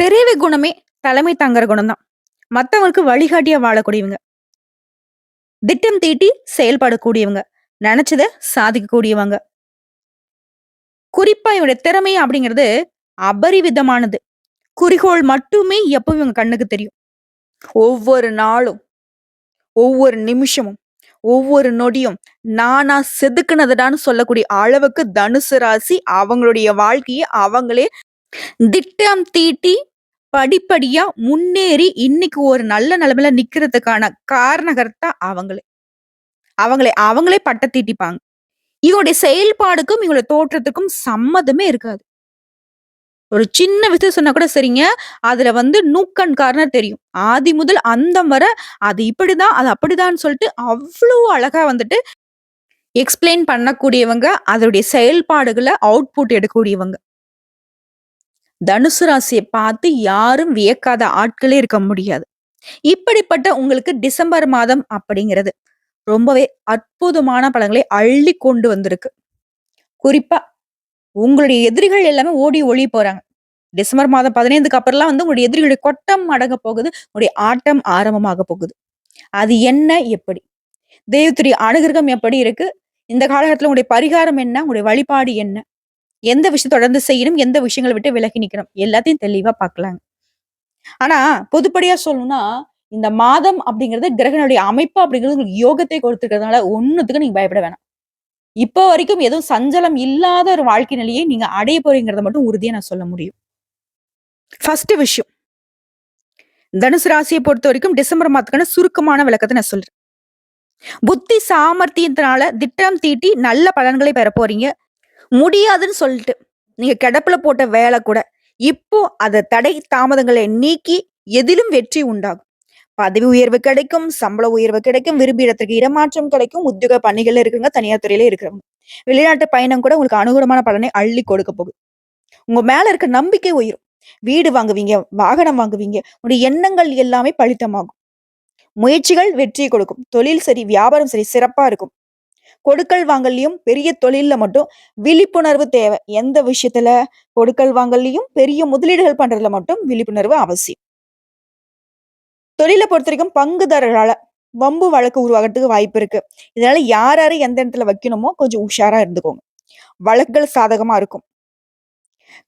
பெரியவை குணமே தலைமை தாங்குற குணம் தான். மத்தவங்களுக்கு வழிகாட்டியா வாழக்கூடியவங்க. திட்டம் தீட்டி செயல்படக்கூடியவங்க. நினைச்சத சாதிக்கக்கூடியவங்க. குறிப்பா இவங்களுடைய திறமை அப்படிங்கிறது அபரிவிதமானது. குறிக்கோள் மட்டுமே எப்பவும் இவங்க கண்ணுக்கு தெரியும். ஒவ்வொரு நாளும், ஒவ்வொரு நிமிஷமும், ஒவ்வொரு நொடியும் நானா செதுக்குனதுடான்னு சொல்லக்கூடிய அளவுக்கு தனுசு ராசி அவங்களுடைய வாழ்க்கையை அவங்களே திட்டம் தீட்டி படிப்படியா முன்னேறி இன்னைக்கு ஒரு நல்ல நிலைமையில நிக்கிறதுக்கான காரணகர்த்தா அவங்களே. அவங்களே அவங்களே பட்ட தீட்டிப்பாங்க. இவங்களுடைய செயல்பாடுக்கும், இவங்களுடைய தோற்றத்துக்கும் சம்மதமே இருக்காது. ஒரு சின்ன விஷயம் சொன்னா கூட சரிங்க. அதுல வந்து நூக்கண்காரனா தெரியும். ஆதி முதல் அந்தம் வர அது இப்படிதான், அது அப்படிதான்னு சொல்லிட்டு அவ்வளோ அழகா வந்துட்டு எக்ஸ்பிளைன் பண்ணக்கூடியவங்க. அதனுடைய செயல்பாடுகளை அவுட்புட் எடுக்கக்கூடியவங்க. தனுசு ராசியை பார்த்து யாரும் வியக்காத ஆட்களே இருக்க முடியாது. இப்படிப்பட்ட உங்களுக்கு டிசம்பர் மாதம் அப்படிங்கிறது ரொம்பவே அற்புதமான பலன்களை அள்ளி கொண்டு வந்திருக்கு. குறிப்பா உங்களுடைய எதிரிகள் எல்லாமே ஓடி ஒளி போறாங்க. டிசம்பர் மாதம் 15க்கு அப்புறம்லாம் வந்து உங்களுடைய எதிரிகளுடைய கொட்டம் அடங்க போகுது. உங்களுடைய ஆட்டம் ஆரம்பமாக போகுது. அது என்ன? எப்படி? தெய்வத்துடைய அனுகிரகம் எப்படி இருக்கு? இந்த காலகட்டத்தில் உங்களுடைய பரிகாரம் என்ன? உங்களுடைய வழிபாடு என்ன? எந்த விஷயம் தொடர்ந்து செய்யணும்? எந்த விஷயங்களை விட்டு விலகி நிக்கணும்? எல்லாத்தையும் தெளிவா பார்க்கலாங்க. ஆனா, பொதுப்படியா சொல்லணும்னா, இந்த மாதம் அப்படிங்கிறது கிரகனுடைய அமைப்பு அப்படிங்கிறது உங்களுக்கு யோகத்தை கொடுத்துருக்கிறதுனால ஒண்ணுத்துக்கும் நீங்க பயப்பட வேணாம். இப்போ வரைக்கும் எதுவும் சஞ்சலம் இல்லாத ஒரு வாழ்க்கை நிலையை நீங்க அடைய போறீங்கிறத மட்டும் உறுதியா நான் சொல்ல முடியும். ஃபர்ஸ்ட் விஷயம். தனுசு பொறுத்த வரைக்கும் டிசம்பர் மாதத்துக்கான சுருக்கமான விளக்கத்தை நான் சொல்றேன். புத்தி சாமர்த்தியத்தினால திட்டம் தீட்டி நல்ல பலன்களை பெற போறீங்க. முடியாதுன்னு சொல்லிட்டு நீங்க கிடப்புல போட்ட வேலை கூட இப்போ அத தடை தாமதங்களை நீக்கி எதிலும் வெற்றி உண்டாகும். பதவி உயர்வு கிடைக்கும், சம்பள உயர்வு கிடைக்கும், விரும்பிய இடத்திற்கு இடமாற்றம் கிடைக்கும், உத்தியோக பணிகள்ல இருக்கிறவங்க, தனியார் துறையில இருக்கிறவங்க. வெளிநாட்டு பயணம் கூட உங்களுக்கு அனுகூலமான பலனை அள்ளி கொடுக்க போகுது. உங்க மேல இருக்க நம்பிக்கை உயரும். வீடு வாங்குவீங்க, வாகனம் வாங்குவீங்க. உங்களுடைய எண்ணங்கள் எல்லாமே பழித்தமாகும் முயற்சிகள் வெற்றியை கொடுக்கும். தொழில் சரி, வியாபாரம் சரி சிறப்பா இருக்கும். கொடுக்கல் வாங்கல்லயும் பெரிய தொழில்ல மட்டும் விழிப்புணர்வு தேவை. எந்த விஷயத்துல? கொடுக்கல் வாங்கல்லையும் பெரிய முதலீடுகள் பண்றதுல மட்டும் விழிப்புணர்வு அவசியம். தொழில பொறுத்தவரைக்கும் பங்குதாரர்களால வம்பு வழக்கு உருவாகிறதுக்கு வாய்ப்பு இருக்கு. இதனால யார் எந்த இடத்துல வைக்கணுமோ கொஞ்சம் உஷாரா இருந்துக்கோங்க. வழக்குகள் சாதகமா இருக்கும்.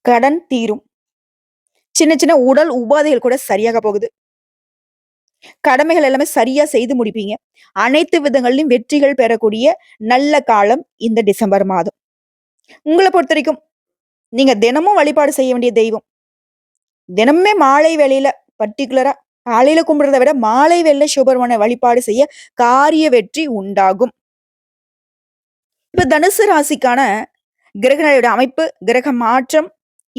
கடன் தீரும். சின்ன சின்ன உடல் உபாதைகள் கூட சரியாக போகுது. கடமைகள் எல்லாமே சரியா செய்து முடிப்பீங்க. அனைத்து விதங்களிலும் வெற்றிகள் பெறக்கூடிய நல்ல காலம் இந்த டிசம்பர் மாதம். உங்களை பொறுத்த வரைக்கும் நீங்க தினமும் வழிபாடு செய்ய வேண்டிய தெய்வம். தினமுமே மாலை வேளையில பர்ட்டிகுலரா காலையில கும்பிடுறத விட மாலை வேலை சிவபெருமான வழிபாடு செய்ய காரிய வெற்றி உண்டாகும். இப்ப தனுசு ராசிக்கான கிரகங்களுடைய அமைப்பு, கிரக மாற்றம்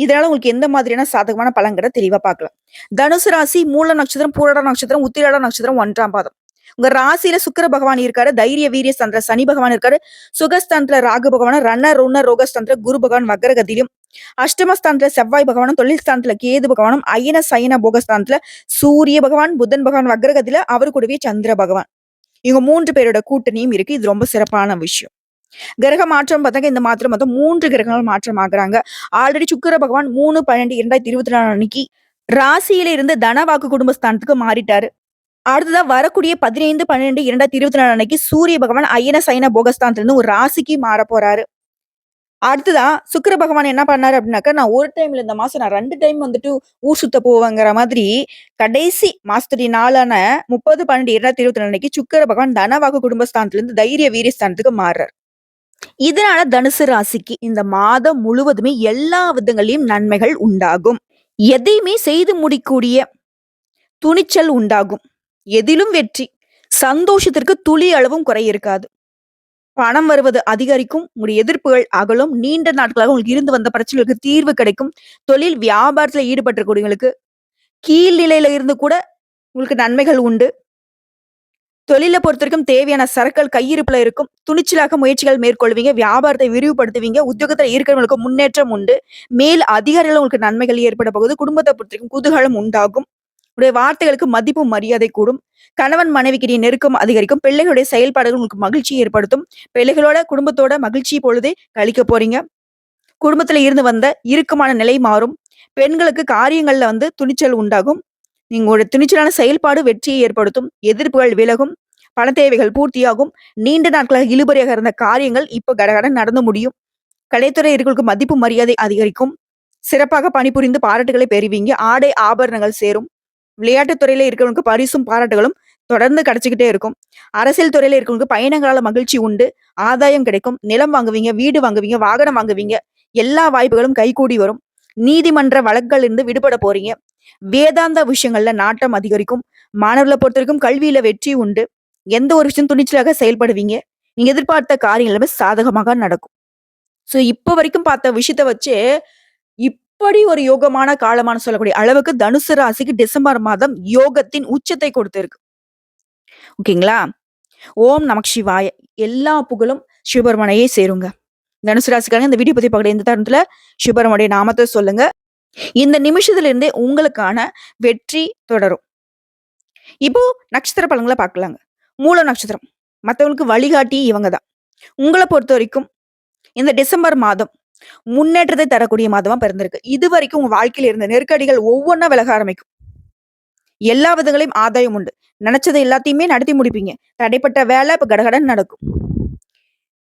இதனால உங்களுக்கு எந்த மாதிரியான சாதகமான பலன்கிறத தெளிவா பார்க்கலாம். தனுசு ராசி மூல நட்சத்திரம், பூரட நட்சத்திரம், உத்திரட நட்சத்திரம் ஒன்றாம் பாதம். உங்க ராசியில சுக்கர பகவான் இருக்காரு. தைரிய வீரிய சந்திர சனி பகவான் இருக்காரு. சுகஸ்தானத்துல ராகு பகவான், ரண, ருண, ரோகஸ்தானத்துல குரு பகவான் வக்ரகதியிலும், அஷ்டமஸ்தானத்துல செவ்வாய் பகவானும், தொழில் ஸ்தானத்துல கேது பகவானும், அயன, சயன, போகஸ்தானத்துல சூரிய பகவான், புதன் பகவான் வக்ரகதியில அவரு கூடவே சந்திர பகவான். இவங்க மூன்று பேரோட கூட்டணியும் இருக்கு. இது ரொம்ப சிறப்பான விஷயம். கிரக மாற்றம் பார்த்தாங்க இந்த மாத்திரம் மொத்தம் மூன்று கிரகங்கள் மாற்றம் ஆகுறாங்க. ஆல்ரெடி சுக்கிர பகவான் 3/12/2024 அன்னைக்கு ராசியில இருந்து தனவாக்கு குடும்பஸ்தானத்துக்கு மாறிட்டாரு. அடுத்ததா வரக்கூடிய 15/12/2024 அன்னைக்கு சூரிய பகவான் ஐயன சைன போகஸ்தானத்துல இருந்து ஒரு ராசிக்கு மாறப் போறாரு. அடுத்ததா சுக்கிர பகவான் என்ன பண்ணாரு அப்படின்னாக்கா, நான் ஒரு டைம்ல இந்த மாசம் நான் ரெண்டு டைம் வந்துட்டு ஊர் சுத்த போவேங்கிற மாதிரி கடைசி மாசத்துடைய நாளான 30/12/2024 அன்னைக்கு சுக்கிர பகவான் தனவாக்கு குடும்பஸ்தானத்துல இருந்து தைரிய வீரஸ்தானத்துக்கு மாறுறாரு இதனால தனுசு ராசிக்கு இந்த மாதம் முழுவதுமே எல்லா விதங்களிலும் நன்மைகள் உண்டாகும். எதையுமே செய்து முடிக்கூடிய துணிச்சல் உண்டாகும். எதிலும் வெற்றி. சந்தோஷத்திற்கு துளி அளவும் குறை இருக்காது. பணம் வருவது அதிகரிக்கும். உங்களுடைய எதிர்ப்புகள் அகலும். நீண்ட நாட்களாக உங்களுக்கு இருந்து வந்த பிரச்சனைகளுக்கு தீர்வு கிடைக்கும். தொழில் வியாபாரத்தில் ஈடுபட்டிருக்கக்கூடியவங்களுக்கு கீழ் நிலையில இருந்து கூட உங்களுக்கு நன்மைகள் உண்டு. தொழில பொறுத்தவரைக்கும் தேவையான சரக்குகள் கையிருப்புல இருக்கும். துணிச்சலாக முயற்சிகள் மேற்கொள்வீங்க. வியாபாரத்தை விரிவுபடுத்துவீங்க. உத்தியோகத்துல இருக்கிறவங்களுக்கு முன்னேற்றம் உண்டு. மேல் அதிகாரிகளால உங்களுக்கு நன்மைகள் ஏற்பட போகுது. குடும்பத்தை பொறுத்தவரைக்கும் குதூகலம் உண்டாகும். உடைய வார்த்தைகளுக்கு மதிப்பு, மரியாதை கூடும். கணவன் மனைவிக்கிடையே நெருக்கம் அதிகரிக்கும். பிள்ளைகளுடைய செயல்பாடுகள் உங்களுக்கு மகிழ்ச்சியை ஏற்படுத்தும். பிள்ளைகளோட, குடும்பத்தோட மகிழ்ச்சி பொழுது கழிக்க போறீங்க. குடும்பத்துல இருந்து வந்த இறுக்கமான நிலை மாறும். பெண்களுக்கு காரியங்கள்ல வந்து துணிச்சல் உண்டாகும். உங்களோட துணிச்சலான செயல்பாடு வெற்றியை ஏற்படுத்தும். எதிர்ப்புகள் விலகும். பண தேவைகள் பூர்த்தியாகும். நீண்ட நாட்களாக இழுபறியாக இருந்த காரியங்கள் இப்போ கடகடன் நடந்து முடியும். கலைத்துறை மதிப்பு மரியாதை அதிகரிக்கும். சிறப்பாக பணிபுரிந்து பாராட்டுகளை பெறுவீங்க. ஆடை ஆபரணங்கள் சேரும். விளையாட்டுத் துறையில இருக்கிறவங்களுக்கு பரிசும், பாராட்டுகளும் தொடர்ந்து கிடைச்சிக்கிட்டே இருக்கும். அரசியல் துறையில இருக்கிறவங்களுக்கு பயணங்களால மகிழ்ச்சி உண்டு. ஆதாயம் கிடைக்கும். நிலம் வாங்குவீங்க, வீடு வாங்குவீங்க, வாகனம் வாங்குவீங்க. எல்லா வாய்ப்புகளும் கைகூடி வரும். நீதிமன்ற வழக்குகள் இருந்து விடுபட போறீங்க. வேதாந்த விஷயங்கள்ல நாட்டம் அதிகரிக்கும். மாணவர்கள பொறுத்தவரைக்கும் கல்வியில வெற்றி உண்டு. எந்த ஒரு விஷயம் துணிச்சலாக செயல்படுவீங்க. நீங்க எதிர்பார்த்த காரியங்களுமே எல்லாமே சாதகமாக நடக்கும். ஸோ இப்ப வரைக்கும் பார்த்த விஷயத்த வச்சே, இப்படி ஒரு யோகமான காலமான்னு சொல்லக்கூடிய அளவுக்கு தனுசு ராசிக்கு டிசம்பர் மாதம் யோகத்தின் உச்சத்தை கொடுத்திருக்கு. ஓகேங்களா? ஓம் நமக் சிவாய! எல்லா புகழும் சிவபெருமனையே சேருங்க. தனுசு ராசிக்காரங்க இந்த வீடியோ பத்தி பார்க்குற இந்த தருணத்துல சிவபெருமனுடைய நாமத்தை சொல்லுங்க. இந்த நிமிஷத்துல இருந்தே உங்களுக்கான வெற்றி தொடரும். இப்போ நட்சத்திர பலன்களை பார்க்கலாங்க. மூல நட்சத்திரம். மற்றவங்களுக்கு வழிகாட்டி இவங்க தான். உங்களை பொறுத்த வரைக்கும் இந்த டிசம்பர் மாதம் முன்னேற்றத்தை தரக்கூடிய மாதமா பிறந்திருக்கு. இதுவரைக்கும் உங்க வாழ்க்கையில இருந்த நெருக்கடிகள் ஒவ்வொன்றா விலக ஆரம்பிக்கும். எல்லா விதங்களையும் ஆதாயம் உண்டு. நினைச்சது எல்லாத்தையுமே நடத்தி முடிப்பீங்க. தடைப்பட்ட வேலை இப்ப கடகடன் நடக்கும்.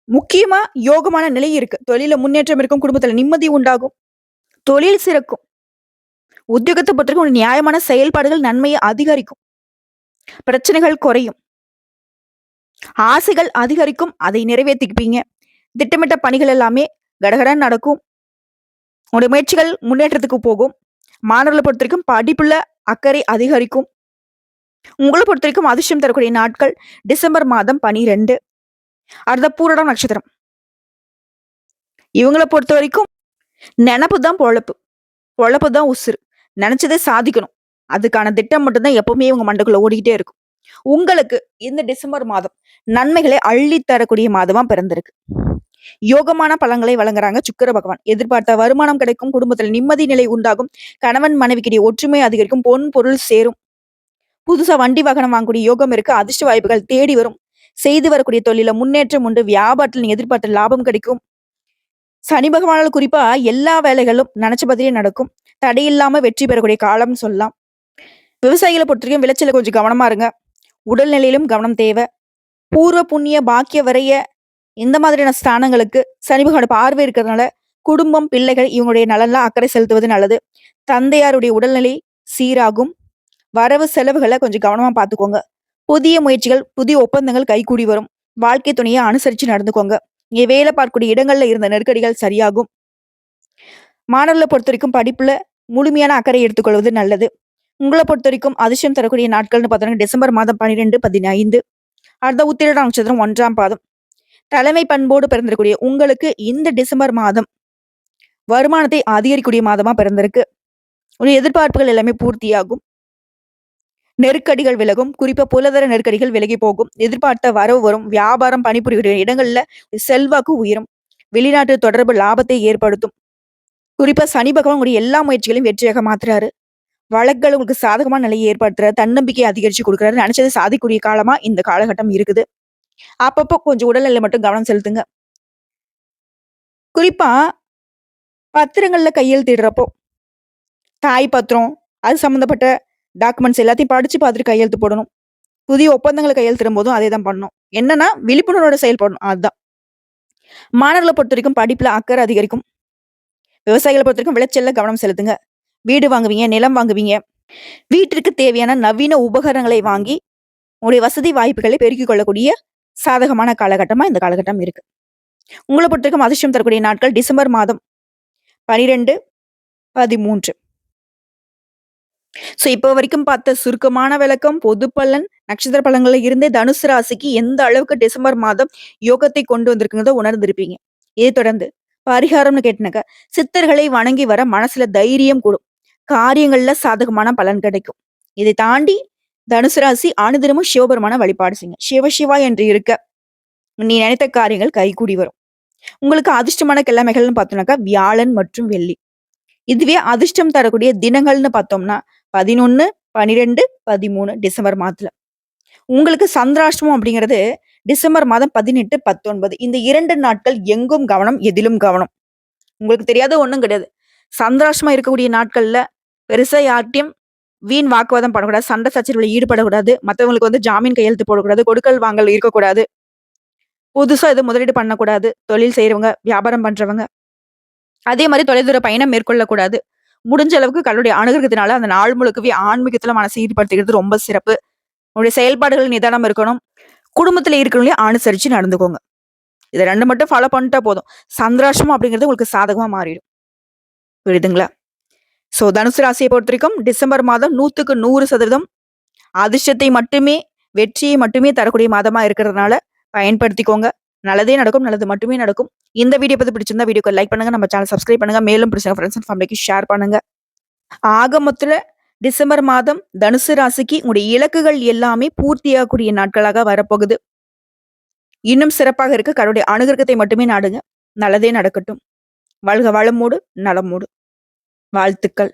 முக்கியமா யோகமான நிலை இருக்கு. தொழில முன்னேற்றம் இருக்கும். குடும்பத்துல நிம்மதி உண்டாகும். தொழில் சிறக்கும். உத்தியோகத்தை பொறுத்தவரைக்கும் ஒரு நியாயமான செயல்பாடுகள் நன்மையை அதிகரிக்கும். பிரச்சனைகள் குறையும். ஆசைகள் அதிகரிக்கும். அதை நிறைவேத்திக்குவீங்க. திட்டமிட்ட பணிகள் எல்லாமே கடகடன் நடக்கும். உங்களுடைய முயற்சிகள் முன்னேற்றத்துக்கு போகும். மாணவர்கள பொறுத்தவரைக்கும் படிப்புல அக்கறை அதிகரிக்கும். உங்கள பொறுத்தவரைக்கும் அதிர்ஷ்டம் தரக்கூடிய நாட்கள் டிசம்பர் மாதம் 12. அடுத்த பூரடம் நட்சத்திரம். இவங்களை பொறுத்த வரைக்கும் நினப்பு தான் பொழப்பு. பொழப்பு தான் உசுரு. நினைச்சதை சாதிக்கணும். அதுக்கான திட்டம் மட்டும் தான் எப்பவுமே உங்க மண்டக்குள்ள ஓடிக்கிட்டே இருக்கும். உங்களுக்கு இந்த டிசம்பர் மாதம் நன்மைகளை அள்ளி தரக்கூடிய மாதமா பிறந்திருக்கு. யோகமான பலன்களை வழங்குறாங்க சுக்கிர பகவான். எதிர்பார்த்த வருமானம் கிடைக்கும். குடும்பத்துல நிம்மதி நிலை உண்டாகும். கணவன் மனைவிக்கிடையே ஒற்றுமை அதிகரிக்கும். பொன், பொருள் சேரும். புதுசா வண்டி வாகனம் வாங்கக்கூடிய யோகம் இருக்கு. அதிர்ஷ்ட வாய்ப்புகள் தேடி வரும். செய்து வரக்கூடிய தொழில முன்னேற்றம் உண்டு. வியாபாரத்தில் எதிர்பார்த்த லாபம் கிடைக்கும். சனி பகவானால் குறிப்பா எல்லா வேலைகளும் நினைச்ச மாதிரியே நடக்கும். தடையில்லாம வெற்றி பெறக்கூடிய காலம்னு சொல்லலாம். விவசாயிகள பொறுத்தவரைக்கும் விளைச்சல கொஞ்சம் கவனமா இருங்க. உடல்நிலையிலும் கவனம் தேவை. பூர்வ புண்ணிய பாக்கிய வரைய இந்த மாதிரியான ஸ்தானங்களுக்கு சனி பகவான பார்வை இருக்கிறதுனால குடும்பம், பிள்ளைகள் இவங்களுடைய நலன்ல அக்கறை செலுத்துவது நல்லது. தந்தையாருடைய உடல்நிலை சீராகும். வரவு செலவுகளை கொஞ்சம் கவனமா பார்த்துக்கோங்க. புதிய முயற்சிகள், புதிய ஒப்பந்தங்கள் கைகூடி வரும். வாழ்க்கை துணையை அனுசரிச்சு நடந்துக்கோங்க. இங்கே வேலை பார்க்கக்கூடிய இடங்கள்ல இருந்த நெருக்கடிகள் சரியாகும். மாணவர்களை பொறுத்த வரைக்கும் படிப்புல முழுமையான அக்கறை எடுத்துக்கொள்வது நல்லது. உங்களை பொறுத்த வரைக்கும் அதிர்ஷ்டம் தரக்கூடிய நாட்கள்னு பார்த்தோன்னா டிசம்பர் மாதம் 12, 15. அடுத்த உத்திரடம் நட்சத்திரம் ஒன்றாம் பாதம். தலைமை பண்போடு பிறந்திருக்கூடிய உங்களுக்கு இந்த டிசம்பர் மாதம் வருமானத்தை அதிகரிக்கக்கூடிய மாதமா பிறந்திருக்கு. உங்களுடைய எதிர்பார்ப்புகள் எல்லாமே பூர்த்தியாகும். நெருக்கடிகள் விலகும். குறிப்பா பொருளாதார நெருக்கடிகள் விலகி போகும். எதிர்பார்த்த வரவு வரும். வியாபாரம் பணிபுரிகிற இடங்கள்ல செல்வாக்கு உயரும். வெளிநாட்டு தொடர்பு லாபத்தை ஏற்படுத்தும். குறிப்பா சனி பகவான் உங்களுடைய எல்லா முயற்சிகளையும் வெற்றியாக மாத்துறாரு. வழக்குகள் உங்களுக்கு சாதகமான நிலையை ஏற்படுத்துறாரு. தன்னம்பிக்கையை அதிகரிச்சு கொடுக்குறாரு நினைச்சதை சாதிக்கூடிய காலமா இந்த காலகட்டம் இருக்குது. அப்பப்போ கொஞ்சம் உடல்நிலை மட்டும் கவனம் செலுத்துங்க. குறிப்பா பத்திரங்கள்ல கையெழுத்திடுறப்போ, தாய் பத்திரம், அது சம்மந்தப்பட்ட டாக்குமெண்ட்ஸ் எல்லாத்தையும் படிச்சு பார்த்துட்டு கையெழுத்து போடணும். புதிய ஒப்பந்தங்கள கையெழுத்திடும்போதும் அதே தான் பண்ணணும். என்னன்னா விழிப்புணர்வோட செயல்படணும். அதுதான். மாணவர்களை பொறுத்த வரைக்கும் படிப்புல அக்கறை அதிகரிக்கும். விவசாயிகள பொறுத்தவரைக்கும் விளைச்சல்ல கவனம் செலுத்துங்க. வீடு வாங்குவீங்க, நிலம் வாங்குவீங்க. வீட்டிற்கு தேவையான நவீன உபகரணங்களை வாங்கி, உங்களுடைய வசதி வாய்ப்புகளை பெருக்கிக் கொள்ளக்கூடிய சாதகமான காலகட்டமா இந்த காலகட்டம் இருக்கு. உங்கள பொறுத்தவரைக்கும் அதிர்ஷ்டம் தரக்கூடிய நாட்கள் டிசம்பர் மாதம் 12, 13. ஸோ இப்போ வரைக்கும் பார்த்த சுருக்கமான விளக்கம், பொது பலன், நட்சத்திர பலன்கள்ல இருந்தே தனுசு ராசிக்கு எந்த அளவுக்கு டிசம்பர் மாதம் யோகத்தை கொண்டு வந்திருக்குங்கிறத உணர்ந்திருப்பீங்க. இதை தொடர்ந்து பரிகாரம்னு கேட்டனாக்கா, சித்தர்களை வணங்கி வர மனசுல தைரியம் கூடும். காரியங்கள்ல சாதகமான பலன் கிடைக்கும். இதை தாண்டி தனுசு ராசி அனுதினமும் சிவபெருமான வழிபாடு செய்யுங்க. சிவ சிவா என்று இருக்க, நீ நினைத்த காரியங்கள் கைகூடி வரும். உங்களுக்கு அதிர்ஷ்டமான கிழமைகள்னு பார்த்தோம்னாக்கா, வியாழன் மற்றும் வெள்ளி. இதுவே அதிர்ஷ்டம் தரக்கூடிய தினங்கள்னு பார்த்தோம்னா, 11, 12, 13 டிசம்பர் மாதத்தில் உங்களுக்கு சந்திராஷ்டமம் அப்படிங்கிறது டிசம்பர் மாதம் 18, 19 இந்த இரண்டு நாட்கள் எங்கும் கவனம், எதிலும் கவனம். உங்களுக்கு தெரியாத ஒன்றும் கிடையாது. சந்திராஷ்டமா இருக்கக்கூடிய நாட்கள்ல பெருசா யார்ட்டையும் வீண் வாக்குவாதம் பண்ணக்கூடாது. சண்டை சச்சரவில் ஈடுபடக்கூடாது. மற்றவங்களுக்கு வந்து ஜாமீன் கையெழுத்து போடக்கூடாது. கொடுக்கல் வாங்கல் இருக்கக்கூடாது. புதுசாக எதுவும் முதலீடு பண்ணக்கூடாது. தொழில் செய்கிறவங்க வியாபாரம் பண்ணுறவங்க அதே மாதிரி தொலைதூர பயணம் மேற்கொள்ளக்கூடாது. முடிஞ்ச அளவுக்கு கடவுளுடைய அணுகிறதுனால அந்த நாள் முழுக்கவே ஆன்மீகத்துல மனசை ஈடுபடுத்திக்கிறது ரொம்ப சிறப்பு. உங்களுடைய செயல்பாடுகள் நிதானம் இருக்கணும். குடும்பத்துல இருக்கிறவங்களையும் அனுசரிச்சு நடந்துக்கோங்க. இதை ரெண்டு மட்டும் ஃபாலோ பண்ணிட்டா போதும். சந்திராஷ்டமம் அப்படிங்கிறது உங்களுக்கு சாதகமா மாறிடும். புரியுதுங்களா? ஸோ தனுசு ராசியை பொறுத்தவரைக்கும் டிசம்பர் மாதம் 100க்கு 100% அதிர்ஷ்டத்தை மட்டுமே, வெற்றியை மட்டுமே தரக்கூடிய மாதமா இருக்கிறதுனால பயன்படுத்திக்கோங்க. நல்லதே நடக்கும். நல்லது மட்டுமே நடக்கும். இந்த வீடியோ பத்தி பிடிச்சிருந்தா வீடியோக்கு லைக் பண்ணுங்க. நம்ம சேனல் சப்ஸ்கிரைப் பண்ணுங்க. மேலும் பிடிச்ச ஃப்ரெண்ட்ஸ் அண்ட் ஃபேமிலிக்கு ஷேர் பண்ணுங்க. ஆக டிசம்பர் மாதம் தனுசு ராசிக்கு உங்களுடைய இலக்குகள் எல்லாமே பூர்த்தியாகக்கூடிய நாட்களாக வரப்போகுது. இன்னும் சிறப்பாக இருக்க கடவுளுடைய அனுகிரகத்தை மட்டுமே நாடுங்க. நல்லதே நடக்கட்டும். வாழ்க வளமோடு, நலமோடு. வாழ்த்துக்கள்.